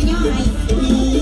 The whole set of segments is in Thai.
ยได้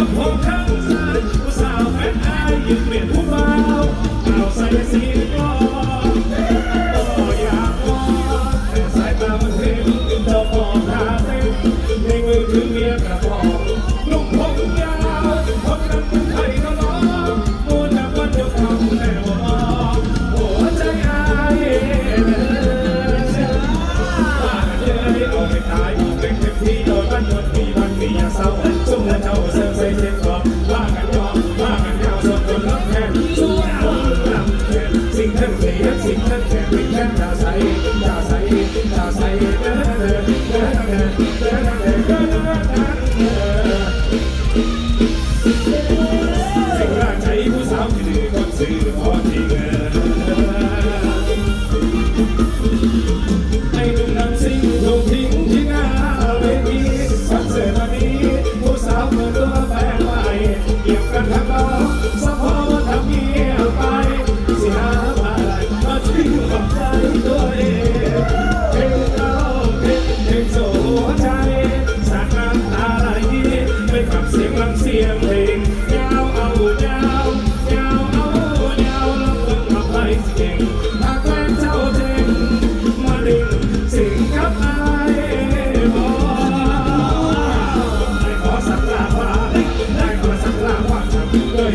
of hometown. Yes, yes, yes, yes,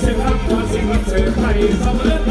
ฉันรับความสิ่งที่เธอให้เสมอ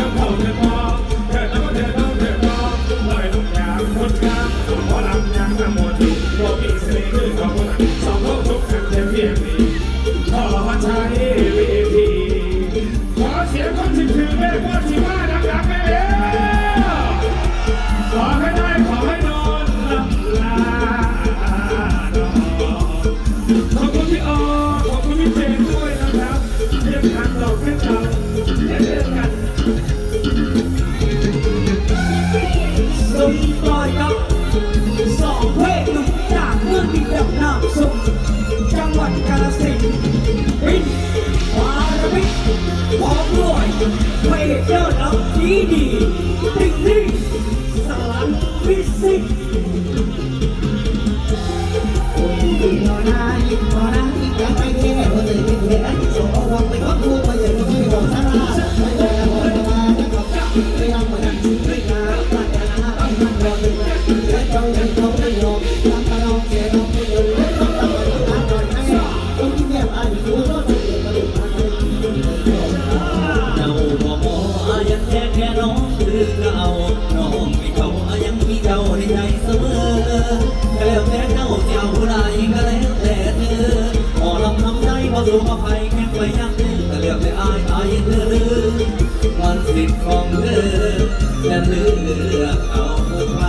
So oh, oh, oh, oh, oh, oh, oh, oh, oh, oh, oh, สิทธิ์ของเธอจะเลือกเอาไป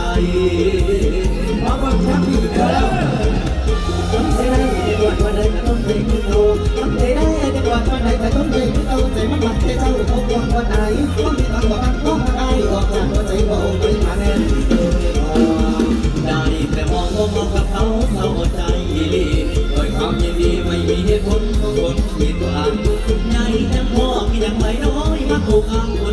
มาบังคับอีกแล้วต้องเสีได้จกวาวันใดก็ต้องเป็โต้องเสีได้จกวาวันใดก็ต้องเป็นคุใจมันหลักใจเจ้าเขาควงวันไหนต้องมีวามวังต้องอายอจตัวใจว่าองค์ไปมาแน่ได้แต่มองมองกับเขาเขาใจดีโดยความยินดีไม่มีเหตุผลขอนมีตัวอ่านใหญ่ยังพ่อมียังไม่น้อยมาโกงเอ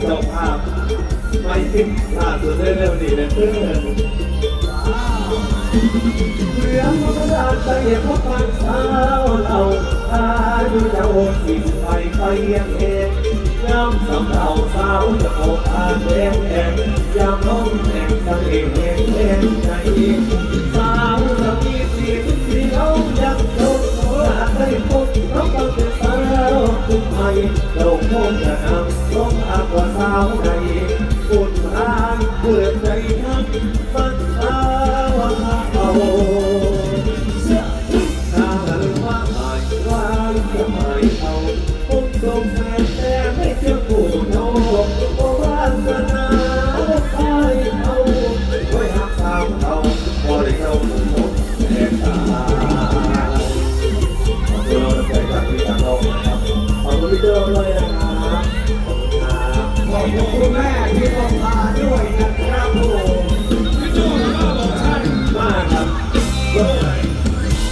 เจ้าภาพไม่ทิ้งาดตัวเรื่องนี้นะเพื่อนเรื่องพระราชเอกพระพันเท้าเราอายุจะโอนสิ่งไปไปยังเองน้ำสำเราสาวจะโอกาสแดงแดงยามลงแต่งทะเลแดงแดงใจ